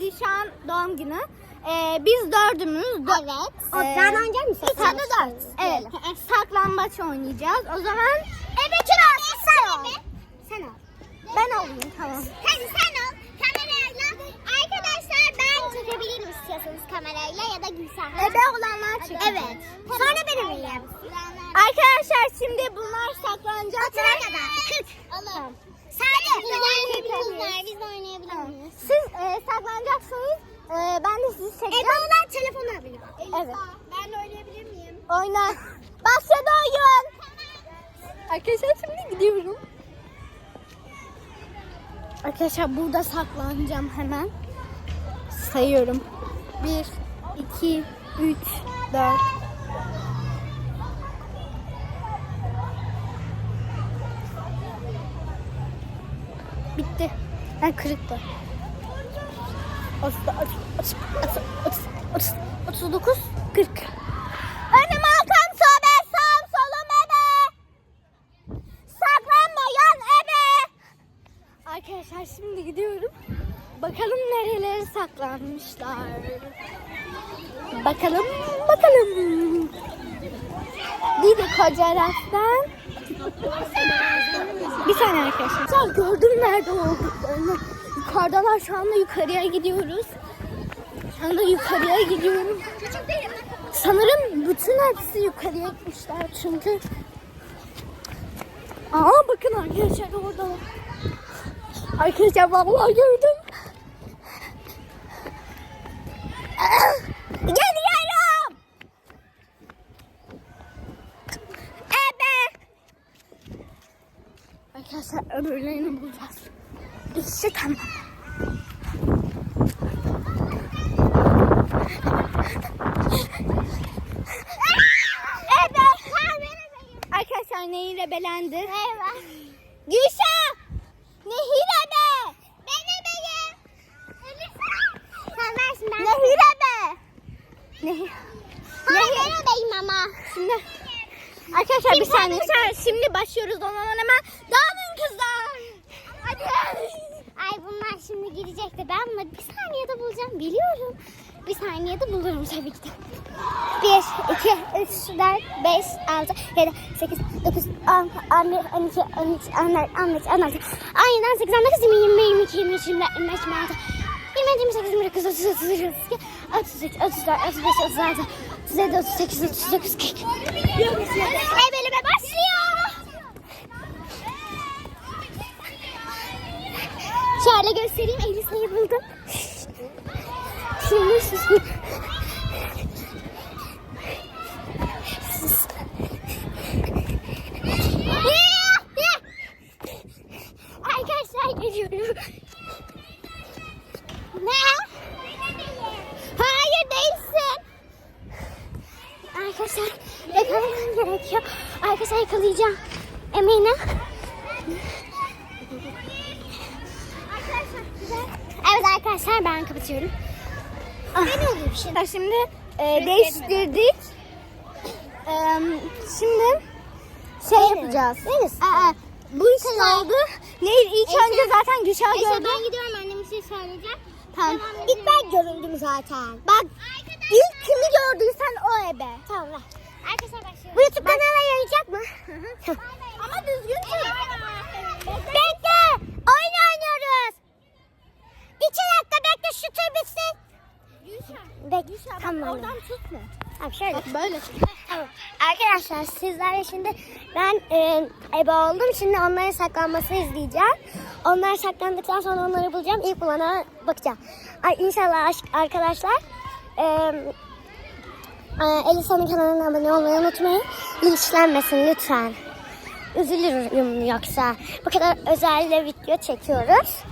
Gülşah'ın doğum günü. Ee, biz dördümüz. dö- Evet. Ee, O ben oynayacak mısın? İlk adı dört. Evet. Saklambaç oynayacağız. O zaman ebe kirası sen ol. Sen ol. Ben olayım tamam. Hadi sen ol. Kamerayla. Arkadaşlar ben çekebilirim istiyorsanız kamerayla ya da Gülşah. Ebe olanlar çıkıyor. Evet. Sonra benim iyiyim. Arkadaşlar şimdi bunlar saklanacak. Otura ve- kadar. 40. Olur. Tamam. Sadece oynayabiliriz. Biz de oynayabilir miyiz? Siz e, saklanacaksınız. E, ben de sizi çekeceğim. Ebe olan telefonu alıyor. Evet. Ben de oynayabilir miyim? Oyna. Başladı oyun. Arkadaşlar şimdi gidiyorum. Arkadaşlar burada saklanacağım hemen. Sayıyorum. 1, 2, 3, 4. Ben kırıktı. 39, 40. Önüm arkam sobe, sağım solum ebe. Saklanma yan ebe. Arkadaşlar şimdi gidiyorum. Bakalım nerelere saklanmışlar. Bakalım, bakalım. Didi koca raftan. Arkadaşlar. Ya gördüm nerede olduklarını. Yukarıdalar şu anda yukarıya gidiyoruz. Şu anda yukarıya gidiyorum. Sanırım bütün hepsi yukarıya gitmişler çünkü. Aa bakın arkadaşlar orada. Arkadaşlar vallahi gördüm. Geliyorum. Ebe. Arkadaşlar öbürlerini bulacağız. İşte tamam. Arkadaşlar Nehir ebelendi. Evet. Gülşah. Nehir ebe. Ben ebeyim. Nehir ebe. Nehir. Hayır ben ebeyim ama. Şimdi arkadaşlar bir saniye. Şimdi başlıyoruz zaman hemen. Dağılın kızlar. Hadi. Ay bunlar şimdi girecek de ben bunları bir saniyede bulacağım biliyorum. Bir saniyede bulurum tabii ki de. 1, 2, 3, 4, 5, 6, 7, 8, 9, 10, 11, 12, 13, 14, 15, 16, 17, 18, 19, 20, 20, 22, 23, 24, 25, 26, 27, 28, 29, 30, 31, 32, 33, 34, 35, 36, 37, 38, 39, 40. Ebelime başlıyor. Şöyle göstereyim. Elisa'yı buldum. Şimdi sus. Sus. Arkadaşlar geliyorum. Ne? Hayır değilsin. Arkadaşlar yakalamam gerekiyor. Arkadaşlar yakalayacağım. Eminim. Evet arkadaşlar ben kapatıyorum. Ah. Ne oluyor bir şey? Arkadaşlar Şimdi e, değiştirdik. E, şimdi şey yapacağız. Aa, bu iş kaldı. Nehir ilk Neyse. önce zaten Gülşah gördü. ben gidiyorum annem bir şey söyleyeceğim. Tamam. İlk ben göründüm zaten. Bak ilk kimi gördüysen o ebe. Tamam. Arkadaşlar başlıyoruz. Bu YouTube kanala yayacak mı? Ama düzgün tut. Bekle. Oyun oynuyoruz. İki dakika tur bitsin. Bekle. Tamam. Oradan tutma. Abi şöyle. Bak böyle. Tamam. Arkadaşlar sizlerle şimdi ben e, ebe oldum. Şimdi onların saklanmasını izleyeceğim. Onlar saklandıktan sonra onları bulacağım. İlk bulana bakacağım. Ay, inşallah aşk arkadaşlar. E, e, Elisa'nın kanalına abone olmayı unutmayın. Linçlenmesin lütfen. Üzülürüm yoksa. Bu kadar özel video çekiyoruz.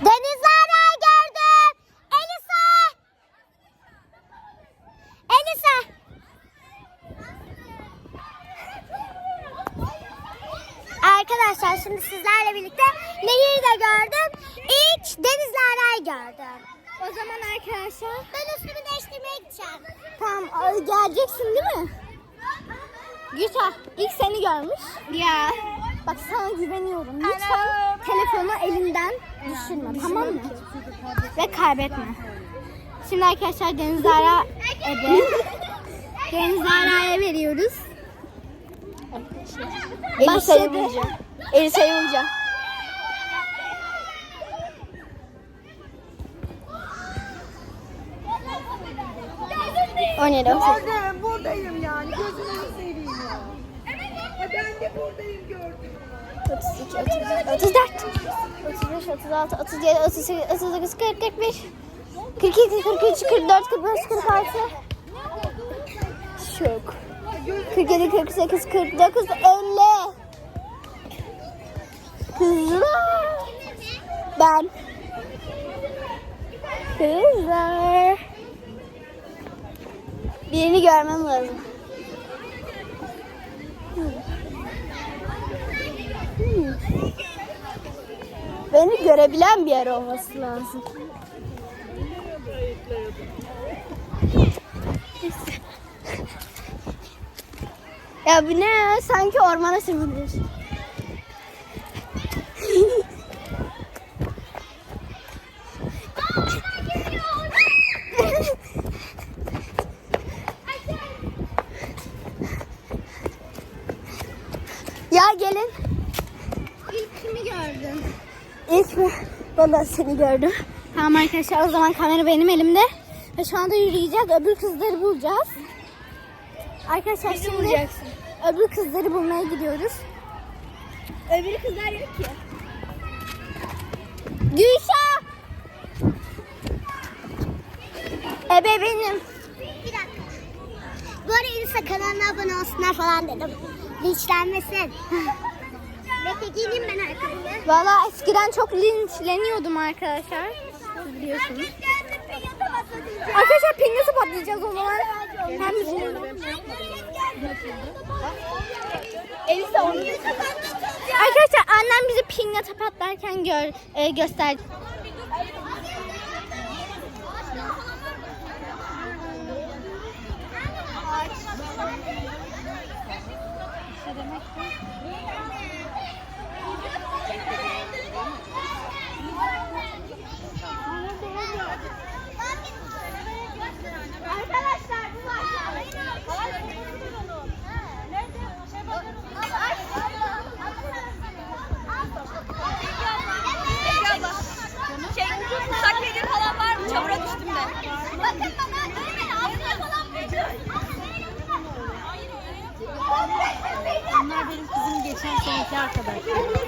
Denizler'e gördüm. Elisa! Elisa! Arkadaşlar şimdi sizlerle birlikte Nehir'i de gördüm. İlk Denizler'e gördüm. O zaman arkadaşlar Ben üstümü değiştirmeye gideceğim. tamam geleceksin değil mi? Gülşah ilk seni görmüş. Ya. Bak sana güveniyorum. Lütfen telefonu elinden düşürme tamam mı? Ve kaybetme. Şimdi arkadaşlar Deniz ebe. Deniz Zara'ya veriyoruz. Eli Başladı. sayılmayacak. Eli sayılmayacak. On yedi. Buradayım, yani. Gözünü seveyim ya. E ben de buradayım gördüm. 32, 33, 34, 35, 36, 37, 38, 39, 40, 41, 42, 43, 44, 45, 46. Şok. 47, 48, 49, 50. Kızlar. Ben. Kızlar. Birini görmem lazım. Beni görebilen bir yer olması lazım. ya bu ne? Sanki ormana sığınmış. ya gelin. İlk kimi gördün? Mi? Vallahi seni gördüm. Tamam arkadaşlar o zaman kamera benim elimde. Ve şu anda yürüyeceğiz. Öbür kızları bulacağız. Arkadaşlar şimdi bulacaksın. öbür kızları bulmaya gidiyoruz. Öbürü kızlar yok ki. Gülşah! Ebe benim. Bir dakika. Bu arada Insta kanalına abone olsunlar falan dedim. Linçlenmesin. Bekle giyineyim ben arkamda. Valla eskiden çok linçleniyordum arkadaşlar. Siz biliyorsunuz. Arkadaşlar pingası patlayacağız o zaman. Hem Elisa onu Arkadaşlar annem bizi pingata patlarken gör, e, gösterdi. Arkadaşlar arkadaşlar.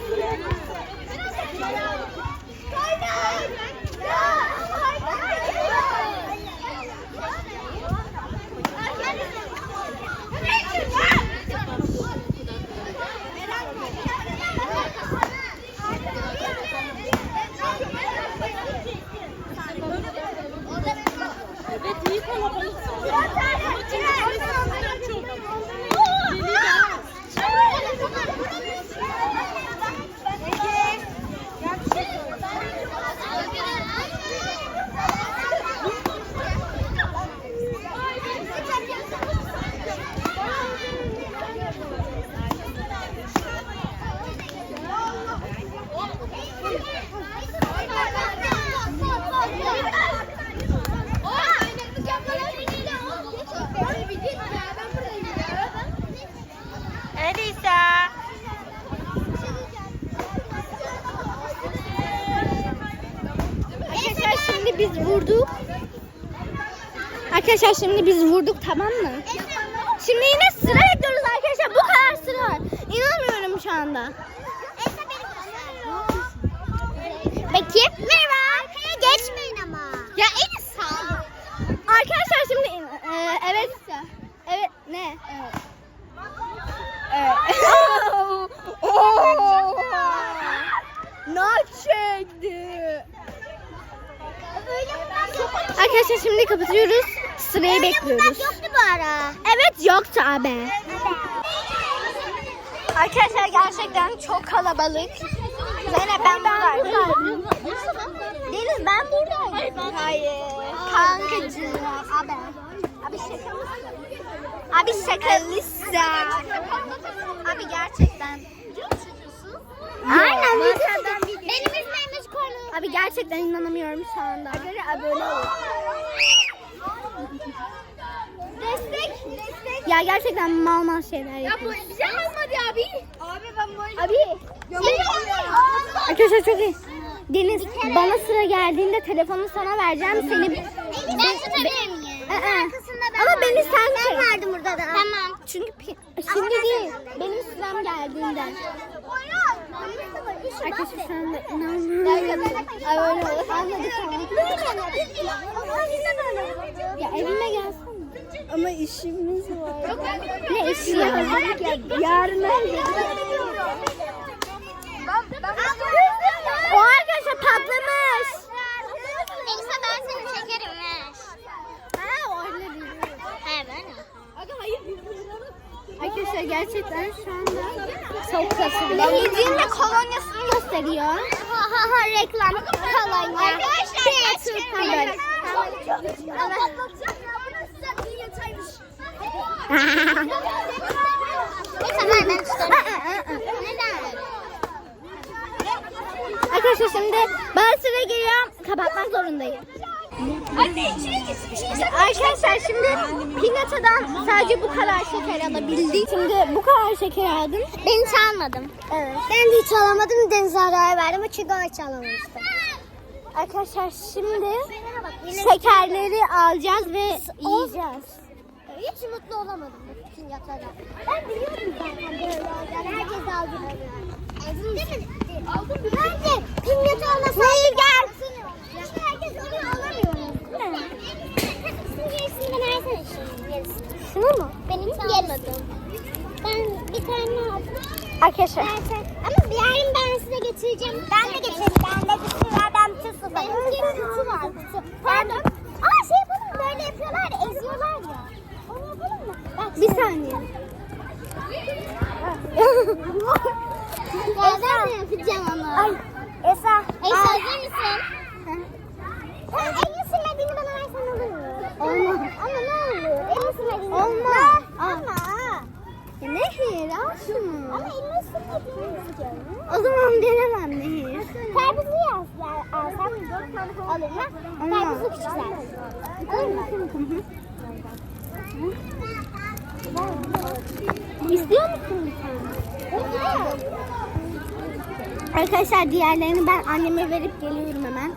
Arkadaşlar şimdi biz vurduk tamam mı? Şimdi yine sıra bekliyoruz arkadaşlar. Bu kadar sıra var. İnanmıyorum şu anda. Bakayım. Merhaba. Arkaya geçmeyin ama. Ya Elisa. Arkadaşlar şimdi e, evet. Evet ne? Evet. Not çekti. Arkadaşlar şimdi kapatıyoruz. Sırayı bekliyoruz. Yoktu bu ara. Evet yoktu abi. Arkadaşlar gerçekten çok kalabalık. Zeynep ben buradaydım. Deniz ben buradaydım. Hayır. Kankacığım. Abi. Abi şaka mısın? Abi şakalısın. Abi gerçekten. Aynen. Benim ismim Koyun. Gerçekten inanamıyorum şu anda. abone olun. Ya gerçekten mal mal şeyler yapıyor. bize almadı abi. Abi ben böyle. Abi. Arkadaşlar çok iyi. Deniz bana sıra geldiğinde telefonu sana vereceğim. Seni Ben tutabilir miyim? Ama beni sen Ben vardım burada da. Tamam. Çünkü pi- şimdi değil. Benim sıram geldiğinde. Arkadaşlar şu anda inanmıyorum. Ay öyle olur. Anladık tamam. Ya evime gelsene. Ama işimiz var. Ne işi ya? Yarın O arkadaşlar patlamış. Elisa ben seni çekerim ver. Ha öyle değil. He ben. Arkadaşlar gerçekten şu anda çok kasıyor. Denizciğin de kolonyasını gösteriyor. Ha ha ha reklam. Kolonya. Arkadaşlar Türk Neyse ben ben tutarım. Neden? Arkadaşlar şimdi ben sıra geliyorum. Kapatmak zorundayım. Arkadaşlar şimdi Pinata'dan sadece bu kadar şeker alabildik. Şimdi bu kadar şeker aldım. Ben hiç almadım. Evet. Ben de hiç alamadım. Deniz araya verdim. Çünkü o hiç alamamıştı. Arkadaşlar şimdi şekerleri alacağız ve yiyeceğiz. Hiç mutlu olamadım bu pinyatada. Ben biliyordum zaten böyle olacağını. Herkes aldı. Aldın değil mi? Aldım. Bence pinyata olmasa... Hayır gel. Çünkü herkes onu alamıyor. Ne? Sizin gerisini ben versene şimdi. gerisini. Şunu mu? Ben hiç almadım. Ben bir tane aldım. Arkadaşlar. Ama bir yarın ben size getireceğim. Ben de getireyim. Ben de bir sürü ben bir su var. Benim kutu var. Kutu. Pardon. Aa şey yapalım mı? Böyle yapıyorlar ya. Eziyorlar ya. Onu yapalım mı? Bak Bir saniye. Ya ben de yapacağım onu. Ay. Esa. Ey hazır mısın? Sen elini sürmediğini bana versen olur mu? Olmaz. Ama ne olur? Elini sürmediğini. Olmaz. Ama. Nehir al şunu. Ama elini sürmediğini istiyorum. O zaman denemem Nehir. Karpuzu. Alsam alır mı? Karpuzu küçük zaten. Alır mı? İstiyor musun bir tane? Arkadaşlar diğerlerini ben anneme verip geliyorum hemen.